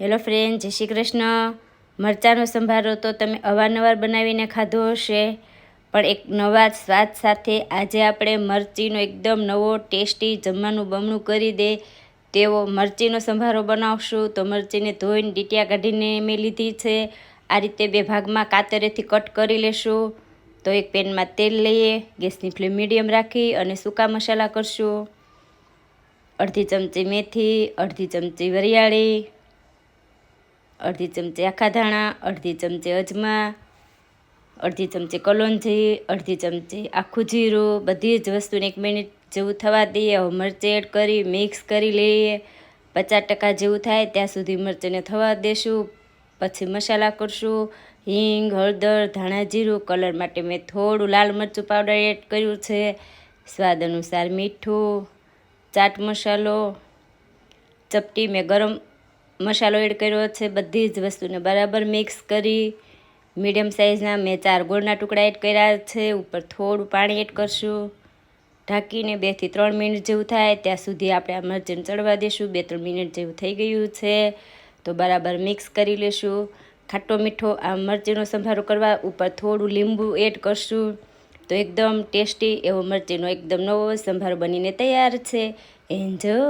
Hello friend, જય શ્રી કૃષ્ણ. મરચાંનો સંભારો તો તમે અવારનવાર બનાવીને ખાધો હશે, પણ એક નવા સ્વાદ સાથે આજે આપણે મરચીનો એકદમ નવો ટેસ્ટી જમવાનું બમણું કરી દે, તેવો મરચીનો સંભારો બનાવશું. તો મરચીને ધોઈને ડીટિયા કાઢીને મેં લીધી છે. આ રીતે બે ભાગમાં કાતરેથી કટ કરી લેશું. તો એક પેનમાં તેલ લઈએ, ગેસની ફ્લેમ મીડિયમ રાખી અને સૂકા મસાલા કરશું. અડધી ચમચી મેથી, અડધી ચમચી વરિયાળી અડધી ચમચી આખા ધાણા, અડધી ચમચી અજમા, અડધી ચમચી કલોંજી, અડધી ચમચી આખું જીરું, બધી જ વસ્તુને એક મિનિટ જેવું થવા દઈએ. હવે મરચી એડ કરી, મિક્સ કરી લઈએ. પચાસ ટકા જેવું થાય ત્યાં સુધી મરચીને થવા દેશું. પછી મસાલા કરશું. હિંગ, હળદર, ધાણા જીરું, કલર માટે મેં થોડું લાલ મરચું પાવડર એડ કર્યું છે. સ્વાદ અનુસાર મીઠું, ચાટ મસાલો, ચપટી મેં ગરમ મસાલો એડ કર્યો છે બધી જ વસ્તુને બરાબર મિક્સ કરી મીડિયમ સાઇઝના મેં ચાર ગોળના ટુકડા એડ કર્યા છે, ઉપર થોડું પાણી એડ કરશું. ઢાંકીને બેથી ત્રણ મિનિટ જેવું થાય, ત્યાં સુધી આપણે આ મરચીને ચડવા દઈશું બે ત્રણ મિનિટ જેવું થઈ ગયું છે, તો બરાબર મિક્સ કરી લેશું. ખાટો મીઠો આ મરચીનો સંભારો કરવા ઉપર થોડું લીંબુ એડ કરશું. તો એકદમ ટેસ્ટી એવો મરચીનો એકદમ નવો સંભારો બનીને તૈયાર છે. એન્જોય